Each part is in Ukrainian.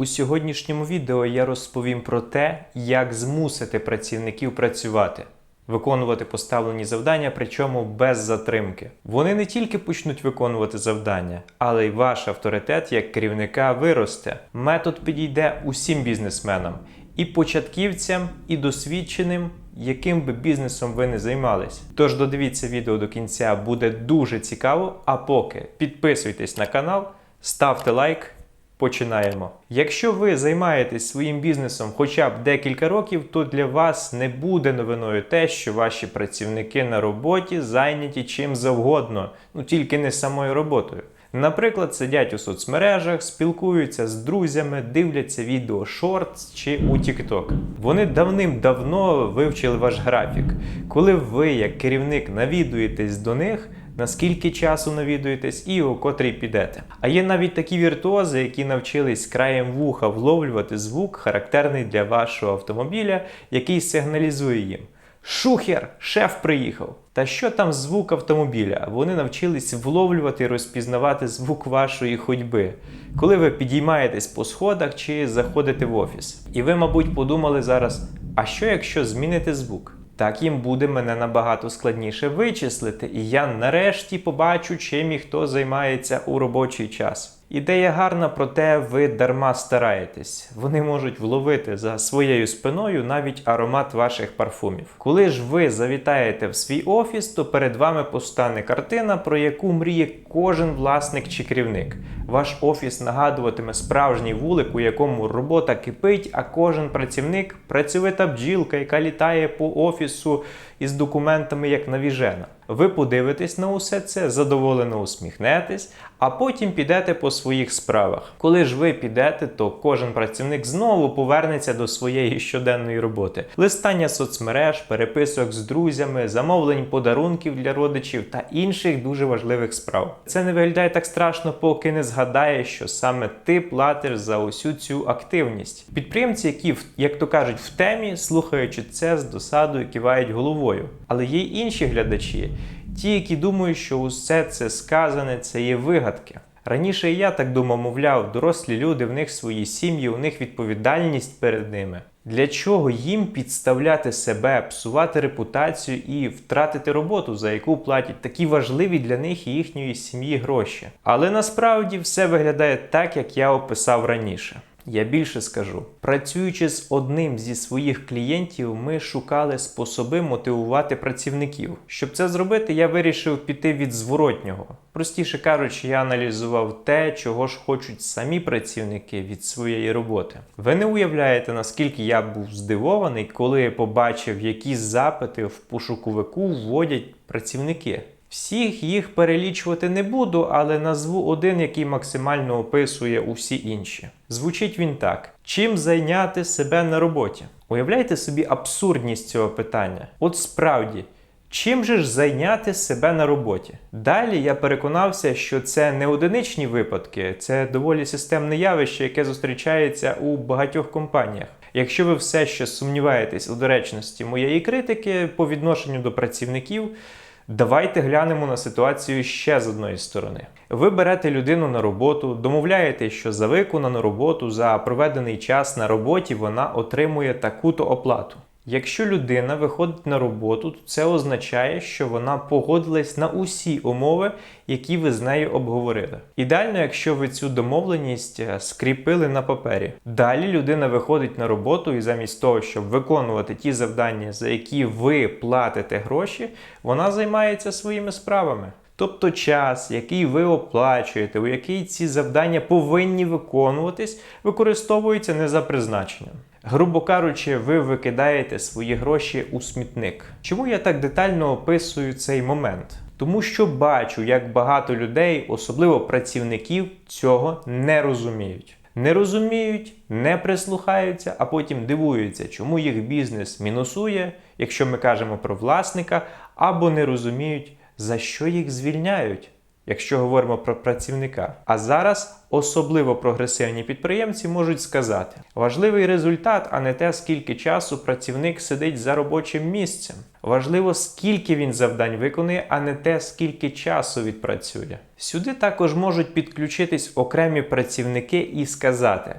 У сьогоднішньому відео я розповім про те, як змусити працівників працювати, виконувати поставлені завдання, причому без затримки. Вони не тільки почнуть виконувати завдання, але й ваш авторитет як керівника виросте. Метод підійде усім бізнесменам, і початківцям, і досвідченим, яким би бізнесом ви не займались. Тож додивіться відео до кінця, буде дуже цікаво. А поки підписуйтесь на канал, ставте лайк. Починаємо. Якщо ви займаєтесь своїм бізнесом хоча б декілька років, то для вас не буде новиною те, що ваші працівники на роботі зайняті чим завгодно, ну тільки не самою роботою. Наприклад, сидять у соцмережах, спілкуються з друзями, дивляться відео шортс чи у TikTok. Вони давним-давно вивчили ваш графік. Коли ви, як керівник, навідуєтесь до них, наскільки часу навідуєтесь і у котрий підете. А є навіть такі віртуози, які навчились краєм вуха вловлювати звук, характерний для вашого автомобіля, який сигналізує їм. Шухер, шеф приїхав. Та що там звук автомобіля? Вони навчились вловлювати і розпізнавати звук вашої ходьби, коли ви підіймаєтесь по сходах чи заходите в офіс. І ви, мабуть, подумали зараз: а що якщо змінити звук? Так їм буде мене набагато складніше вичислити, і я нарешті побачу, чим і хто займається у робочий час. Ідея гарна, проте ви дарма стараєтесь. Вони можуть вловити за своєю спиною навіть аромат ваших парфумів. Коли ж ви завітаєте в свій офіс, то перед вами постане картина, про яку мріє кожен власник чи керівник. Ваш офіс нагадуватиме справжній вулик, у якому робота кипить, а кожен працівник працьовита бджілка, яка літає по офісу із документами як навіжена. Ви подивитесь на усе це, задоволено усміхнетесь, а потім підете по своїх справах. Коли ж ви підете, то кожен працівник знову повернеться до своєї щоденної роботи: листання соцмереж, переписок з друзями, замовлень подарунків для родичів та інших дуже важливих справ. Це не виглядає так страшно, поки не згадаєш, що саме ти платиш за усю цю активність. Підприємці, які, як то кажуть, в темі, слухаючи це з досадою, кивають головою. Але є інші глядачі. Ті, які думають, що усе це сказане, це є вигадки. Раніше і я так думав, мовляв, дорослі люди, в них свої сім'ї, у них відповідальність перед ними. Для чого їм підставляти себе, псувати репутацію і втратити роботу, за яку платять такі важливі для них і їхньої сім'ї гроші? Але насправді все виглядає так, як я описав раніше. Я більше скажу, працюючи з одним зі своїх клієнтів, ми шукали способи мотивувати працівників. Щоб це зробити, я вирішив піти від зворотнього. Простіше кажучи, я аналізував те, чого ж хочуть самі працівники від своєї роботи. Ви не уявляєте, наскільки я був здивований, коли побачив, які запити в пошуковику вводять працівники. Всіх їх перелічувати не буду, але назву один, який максимально описує усі інші. Звучить він так: чим зайняти себе на роботі? Уявляєте собі абсурдність цього питання? От справді. Чим же ж зайняти себе на роботі? Далі я переконався, що це не одиничні випадки, це доволі системне явище, яке зустрічається у багатьох компаніях. Якщо ви все ще сумніваєтесь у доречності моєї критики по відношенню до працівників, Давайте глянемо на ситуацію ще з одної сторони. Ви берете людину на роботу, домовляєте, що за виконану роботу, за проведений час на роботі вона отримує таку-то оплату. Якщо людина виходить на роботу, то це означає, що вона погодилась на усі умови, які ви з нею обговорили. Ідеально, якщо ви цю домовленість е, скріпили на папері. Далі людина виходить на роботу і замість того, щоб виконувати ті завдання, за які ви платите гроші, вона займається своїми справами. Тобто час, який ви оплачуєте, у який ці завдання повинні виконуватись, використовується не за призначенням. Грубо кажучи, ви викидаєте свої гроші у смітник. Чому я так детально описую цей момент? Тому що бачу, як багато людей, особливо працівників, цього не розуміють. Не розуміють, не прислухаються, а потім дивуються, чому їх бізнес мінусує, якщо ми кажемо про власника, або не розуміють, за що їх звільняють якщо говоримо про працівника. А зараз особливо прогресивні підприємці можуть сказати: важливий результат, а не те, скільки часу працівник сидить за робочим місцем. Важливо, скільки він завдань виконує, а не те, скільки часу відпрацює. Сюди також можуть підключитись окремі працівники і сказати.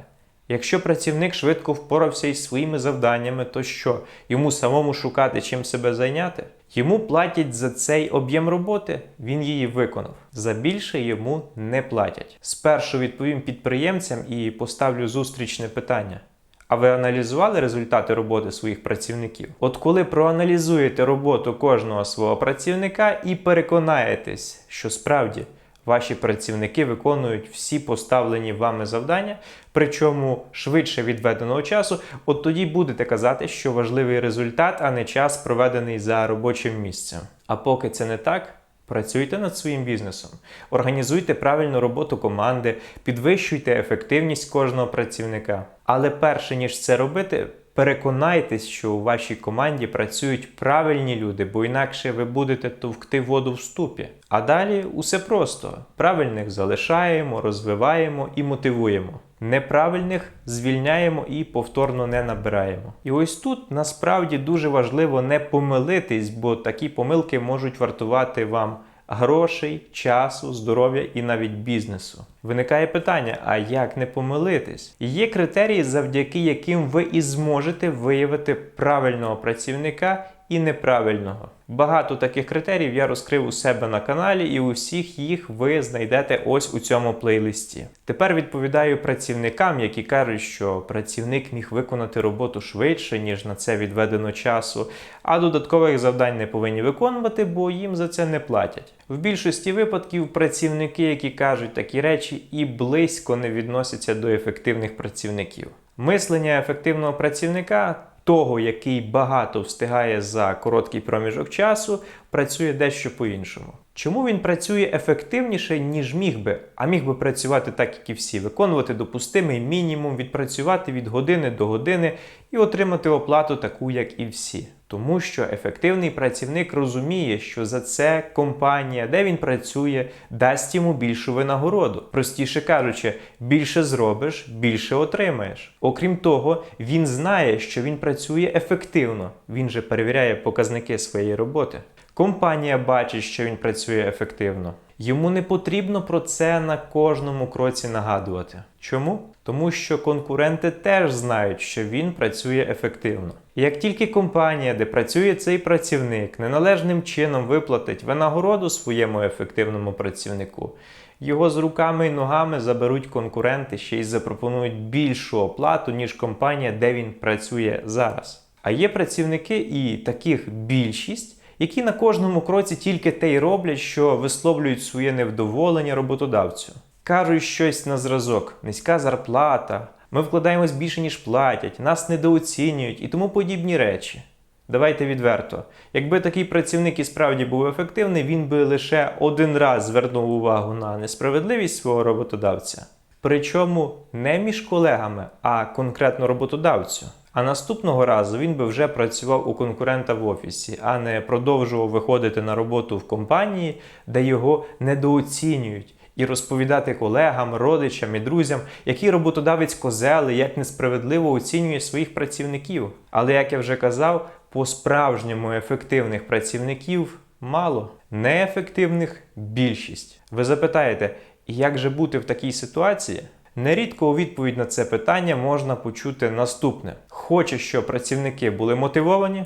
Якщо працівник швидко впорався із своїми завданнями, то що? Йому самому шукати чим себе зайняти? Йому платять за цей об'єм роботи, він її виконав. За більше йому не платять. Спершу відповім підприємцям і поставлю зустрічне питання. А ви аналізували результати роботи своїх працівників? От коли проаналізуєте роботу кожного свого працівника і переконаєтесь, що справді ваші працівники виконують всі поставлені вами завдання, причому швидше відведеного часу, от тоді будете казати, що важливий результат, а не час, проведений за робочим місцем. А поки це не так. Працюйте над своїм бізнесом, організуйте правильну роботу команди, підвищуйте ефективність кожного працівника. Але перше ніж це робити, переконайтесь, що у вашій команді працюють правильні люди, бо інакше ви будете товкти воду в ступі. А далі усе просто: правильних залишаємо, розвиваємо і мотивуємо. Неправильних звільняємо і повторно не набираємо. І ось тут насправді дуже важливо не помилитись, бо такі помилки можуть вартувати вам грошей, часу, здоров'я і навіть бізнесу. Виникає питання: а як не помилитись? Є критерії, завдяки яким ви і зможете виявити правильного працівника і неправильного. Багато таких критеріїв я розкрив у себе на каналі, і усіх їх ви знайдете ось у цьому плейлисті. Тепер відповідаю працівникам, які кажуть, що працівник міг виконати роботу швидше, ніж на це відведено часу, а додаткових завдань не повинні виконувати, бо їм за це не платять. В більшості випадків працівники, які кажуть такі речі, і близько не відносяться до ефективних працівників. Мислення ефективного працівника того, який багато встигає за короткий проміжок часу, працює дещо по-іншому. Чому він працює ефективніше, ніж міг би, а міг би працювати так, як і всі, виконувати допустимий мінімум, відпрацювати від години до години і отримати оплату таку, як і всі. Тому що ефективний працівник розуміє, що за це компанія, де він працює, дасть йому більшу винагороду. Простіше кажучи, більше зробиш, більше отримаєш. Окрім того, він знає, що він працює ефективно. Він же перевіряє показники своєї роботи. Компанія бачить, що він працює ефективно. Йому не потрібно про це на кожному кроці нагадувати. Чому? Тому що конкуренти теж знають, що він працює ефективно. І як тільки компанія, де працює цей працівник, неналежним чином виплатить винагороду своєму ефективному працівнику, його з руками і ногами заберуть конкуренти ще й запропонують більшу оплату, ніж компанія, де він працює зараз. А є працівники і таких більшість які на кожному кроці тільки те й роблять, що висловлюють своє невдоволення роботодавцю. Кажуть щось на зразок, низька зарплата, ми вкладаємось більше, ніж платять, нас недооцінюють і тому подібні речі. Давайте відверто. Якби такий працівник і справді був ефективний, він би лише один раз звернув увагу на несправедливість свого роботодавця. Причому не між колегами, а конкретно роботодавцю. А наступного разу він би вже працював у конкурента в офісі, а не продовжував виходити на роботу в компанії, де його недооцінюють, і розповідати колегам, родичам і друзям, який роботодавець козели, як несправедливо оцінює своїх працівників. Але як я вже казав, по-справжньому ефективних працівників мало, неефективних більшість. Ви запитаєте, як же бути в такій ситуації? Нерідко у відповідь на це питання можна почути наступне: хочеш, щоб працівники були мотивовані?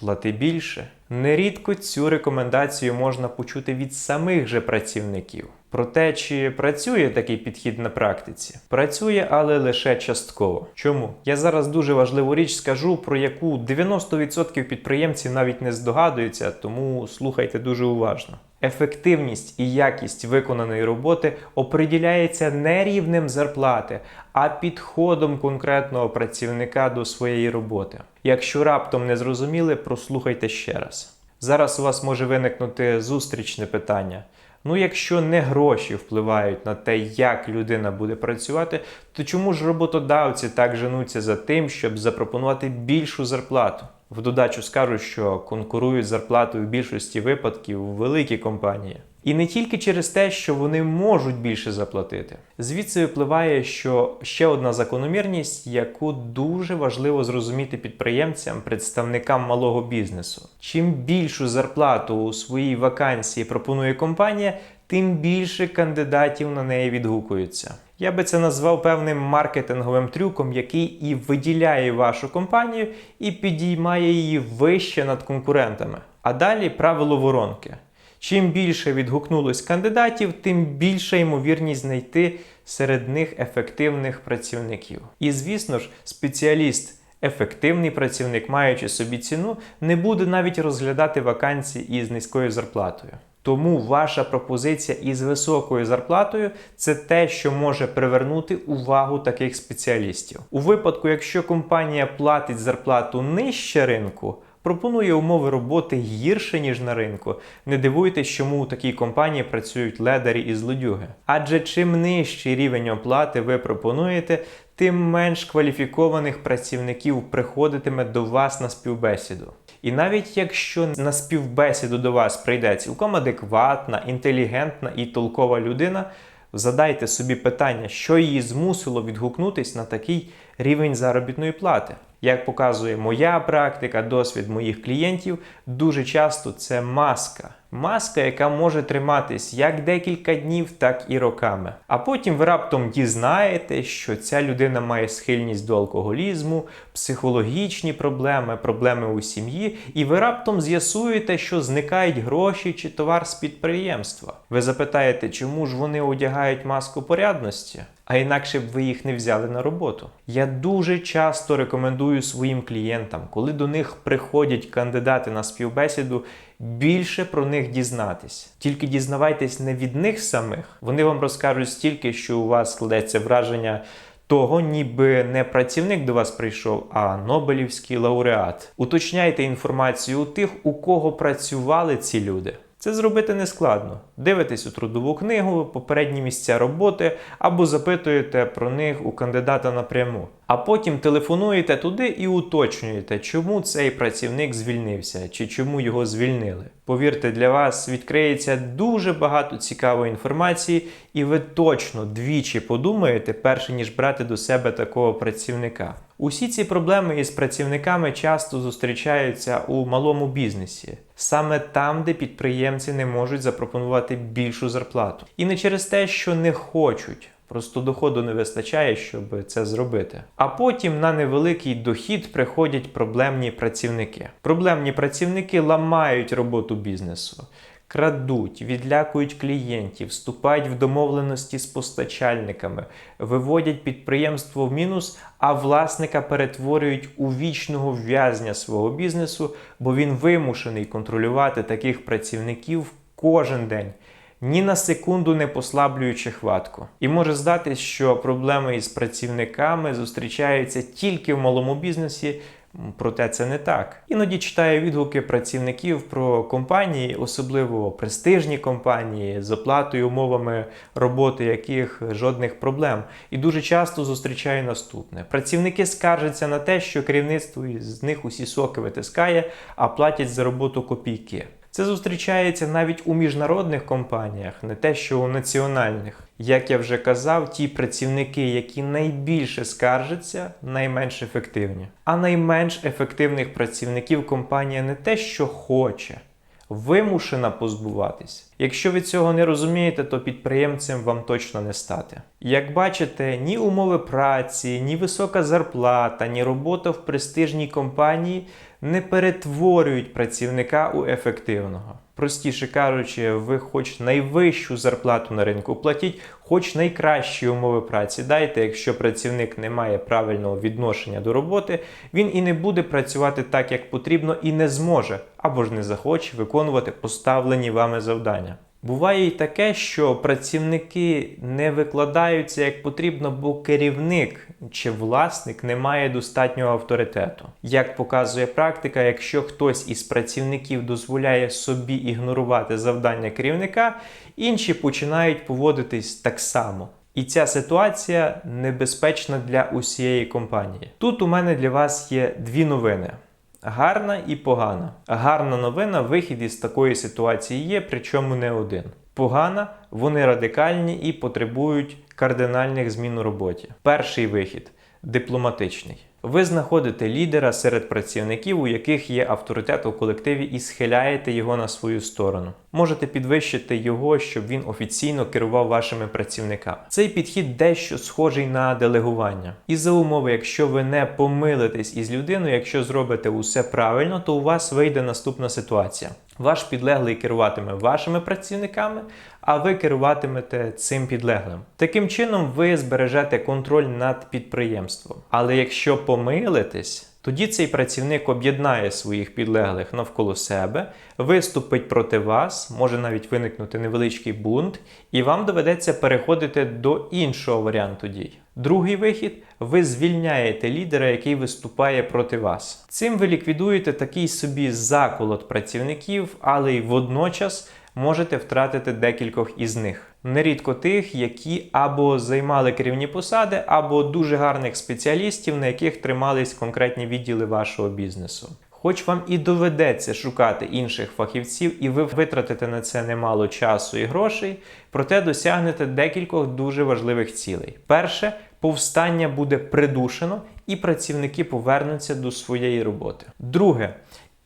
Плати більше. Нерідко цю рекомендацію можна почути від самих же працівників. Про те, чи працює такий підхід на практиці, працює, але лише частково. Чому? Я зараз дуже важливу річ скажу, про яку 90% підприємців навіть не здогадуються, тому слухайте дуже уважно. Ефективність і якість виконаної роботи оприділяється не рівнем зарплати, а підходом конкретного працівника до своєї роботи. Якщо раптом не зрозуміли, прослухайте ще раз. Зараз у вас може виникнути зустрічне питання. Ну, якщо не гроші впливають на те, як людина буде працювати, то чому ж роботодавці так женуться за тим, щоб запропонувати більшу зарплату? В додачу скажу, що конкурують зарплатою в більшості випадків великі компанії. І не тільки через те, що вони можуть більше заплатити. Звідси випливає, що ще одна закономірність, яку дуже важливо зрозуміти підприємцям, представникам малого бізнесу. Чим більшу зарплату у своїй вакансії пропонує компанія, тим більше кандидатів на неї відгукуються. Я би це назвав певним маркетинговим трюком, який і виділяє вашу компанію і підіймає її вище над конкурентами. А далі правило воронки. Чим більше відгукнулось кандидатів, тим більша ймовірність знайти серед них ефективних працівників. І звісно ж, спеціаліст, ефективний працівник, маючи собі ціну, не буде навіть розглядати вакансії із низькою зарплатою. Тому ваша пропозиція із високою зарплатою це те, що може привернути увагу таких спеціалістів. У випадку, якщо компанія платить зарплату нижче ринку, пропонує умови роботи гірше, ніж на ринку. Не дивуйтесь, чому у такій компанії працюють ледарі і злодюги. Адже чим нижчий рівень оплати ви пропонуєте, тим менш кваліфікованих працівників приходитиме до вас на співбесіду. І навіть якщо на співбесіду до вас прийде цілком адекватна, інтелігентна і толкова людина, задайте собі питання, що її змусило відгукнутись на такий рівень заробітної плати. Як показує моя практика, досвід моїх клієнтів, дуже часто це маска. Маска, яка може триматись як декілька днів, так і роками. А потім ви раптом дізнаєте, що ця людина має схильність до алкоголізму, психологічні проблеми, проблеми у сім'ї, і ви раптом з'ясуєте, що зникають гроші чи товар з підприємства. Ви запитаєте, чому ж вони одягають маску порядності? А інакше б ви їх не взяли на роботу. Я дуже часто рекомендую своїм клієнтам, коли до них приходять кандидати на співбесіду, більше про них дізнатись. Тільки дізнавайтесь не від них самих. Вони вам розкажуть стільки, що у вас складеться враження. Того, ніби не працівник до вас прийшов, а Нобелівський лауреат. Уточняйте інформацію у тих, у кого працювали ці люди. Це зробити не складно. Дивитесь у трудову книгу, попередні місця роботи або запитуєте про них у кандидата напряму. А потім телефонуєте туди і уточнюєте, чому цей працівник звільнився чи чому його звільнили. Повірте, для вас відкриється дуже багато цікавої інформації, і ви точно двічі подумаєте, перше ніж брати до себе такого працівника. Усі ці проблеми із працівниками часто зустрічаються у малому бізнесі, саме там, де підприємці не можуть запропонувати більшу зарплату. І не через те, що не хочуть. Просто доходу не вистачає, щоб це зробити. А потім на невеликий дохід приходять проблемні працівники. Проблемні працівники ламають роботу бізнесу, крадуть, відлякують клієнтів, вступають в домовленості з постачальниками, виводять підприємство в мінус, а власника перетворюють у вічного в'язня свого бізнесу, бо він вимушений контролювати таких працівників кожен день ні на секунду не послаблюючи хватку. І може здатись, що проблеми із працівниками зустрічаються тільки в малому бізнесі. Проте це не так. Іноді читаю відгуки працівників про компанії, особливо престижні компанії, з оплатою умовами роботи яких жодних проблем. І дуже часто зустрічаю наступне: працівники скаржаться на те, що керівництво з них усі соки витискає, а платять за роботу копійки. Це зустрічається навіть у міжнародних компаніях, не те, що у національних. Як я вже казав, ті працівники, які найбільше скаржаться, найменш ефективні. А найменш ефективних працівників компанія не те, що хоче, вимушена позбуватись. Якщо ви цього не розумієте, то підприємцем вам точно не стати. Як бачите, ні умови праці, ні висока зарплата, ні робота в престижній компанії не перетворюють працівника у ефективного. Простіше кажучи, ви хоч найвищу зарплату на ринку платіть, хоч найкращі умови праці дайте, якщо працівник не має правильного відношення до роботи, він і не буде працювати так, як потрібно, і не зможе або ж не захоче виконувати поставлені вами завдання. Буває й таке, що працівники не викладаються як потрібно, бо керівник чи власник не має достатнього авторитету. Як показує практика, якщо хтось із працівників дозволяє собі ігнорувати завдання керівника, інші починають поводитись так само. І ця ситуація небезпечна для усієї компанії. Тут у мене для вас є дві новини. Гарна і погана. Гарна новина, вихід із такої ситуації є, причому не один. Погана, вони радикальні і потребують кардинальних змін у роботі. Перший вихід. дипломатичний. Ви знаходите лідера серед працівників, у яких є авторитет у колективі, і схиляєте його на свою сторону. Можете підвищити його, щоб він офіційно керував вашими працівниками. Цей підхід дещо схожий на делегування. І за умови, якщо ви не помилитесь із людиною, якщо зробите усе правильно, то у вас вийде наступна ситуація. Ваш підлеглий керуватиме вашими працівниками, а ви керуватимете цим підлеглим. Таким чином, ви збережете контроль над підприємством. Але якщо помилитесь, тоді цей працівник об'єднає своїх підлеглих навколо себе, виступить проти вас, може навіть виникнути невеличкий бунт, і вам доведеться переходити до іншого варіанту дій. Другий вихід ви звільняєте лідера, який виступає проти вас. Цим ви ліквідуєте такий собі заколот працівників, але й водночас можете втратити декількох із них. Нерідко тих, які або займали керівні посади, або дуже гарних спеціалістів, на яких тримались конкретні відділи вашого бізнесу. Хоч вам і доведеться шукати інших фахівців, і ви витратите на це немало часу і грошей, проте досягнете декількох дуже важливих цілей. Перше, повстання буде придушено, і працівники повернуться до своєї роботи. Друге,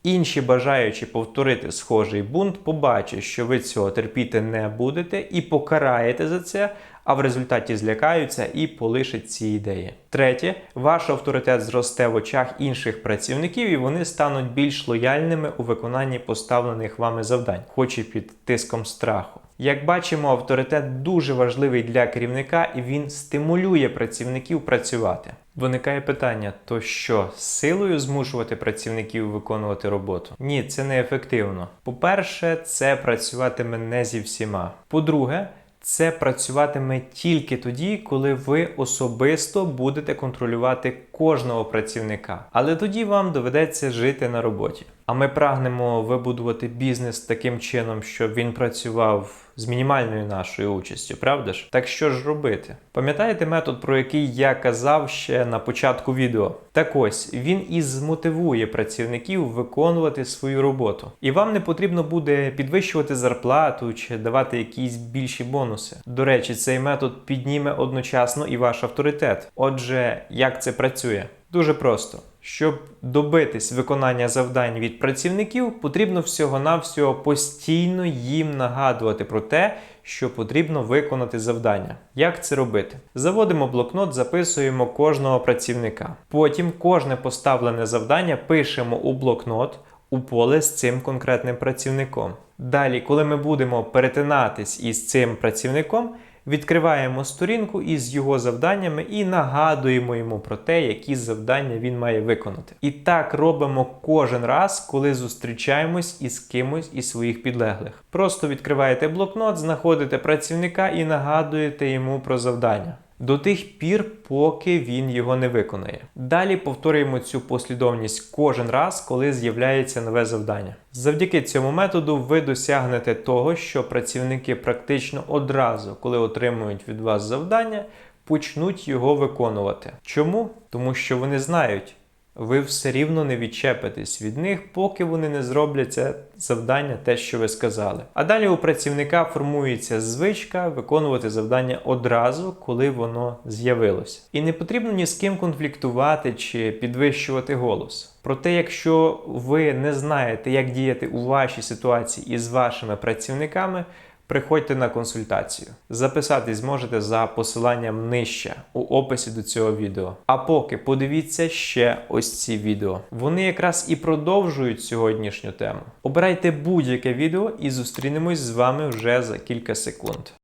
Інші бажаючи повторити схожий бунт, побачать, що ви цього терпіти не будете і покараєте за це, а в результаті злякаються і полишать ці ідеї. Третє, ваш авторитет зросте в очах інших працівників, і вони стануть більш лояльними у виконанні поставлених вами завдань, хоч і під тиском страху. Як бачимо, авторитет дуже важливий для керівника і він стимулює працівників працювати. Виникає питання: то що, силою змушувати працівників виконувати роботу? Ні, це не ефективно. По-перше, це працюватиме не зі всіма. По-друге, це працюватиме тільки тоді, коли ви особисто будете контролювати кожного працівника. Але тоді вам доведеться жити на роботі. А ми прагнемо вибудувати бізнес таким чином, щоб він працював з мінімальною нашою участю, правда ж? Так що ж робити? Пам'ятаєте метод, про який я казав ще на початку відео? Так ось він і змотивує працівників виконувати свою роботу. І вам не потрібно буде підвищувати зарплату чи давати якісь більші бонуси. До речі, цей метод підніме одночасно і ваш авторитет. Отже, як це працює? Дуже просто. Щоб добитись виконання завдань від працівників, потрібно всього-навсього постійно їм нагадувати про те, що потрібно виконати завдання. Як це робити? Заводимо блокнот, записуємо кожного працівника. Потім кожне поставлене завдання пишемо у блокнот у поле з цим конкретним працівником. Далі, коли ми будемо перетинатись із цим працівником, відкриваємо сторінку із його завданнями і нагадуємо йому про те, які завдання він має виконати. І так робимо кожен раз, коли зустрічаємось із кимось із своїх підлеглих. Просто відкриваєте блокнот, знаходите працівника і нагадуєте йому про завдання. До тих пір, поки він його не виконає. Далі повторюємо цю послідовність кожен раз, коли з'являється нове завдання. Завдяки цьому методу ви досягнете того, що працівники практично одразу, коли отримують від вас завдання, почнуть його виконувати. Чому? Тому що вони знають. Ви все рівно не відчепитесь від них, поки вони не зроблять це завдання, те, що ви сказали. А далі у працівника формується звичка виконувати завдання одразу, коли воно з'явилося. І не потрібно ні з ким конфліктувати чи підвищувати голос. Проте, якщо ви не знаєте, як діяти у вашій ситуації із вашими працівниками, приходьте на консультацію. Записатись зможете за посиланням нижче у описі до цього відео. А поки подивіться ще ось ці відео. Вони якраз і продовжують сьогоднішню тему. Обирайте будь-яке відео і зустрінемось з вами вже за кілька секунд.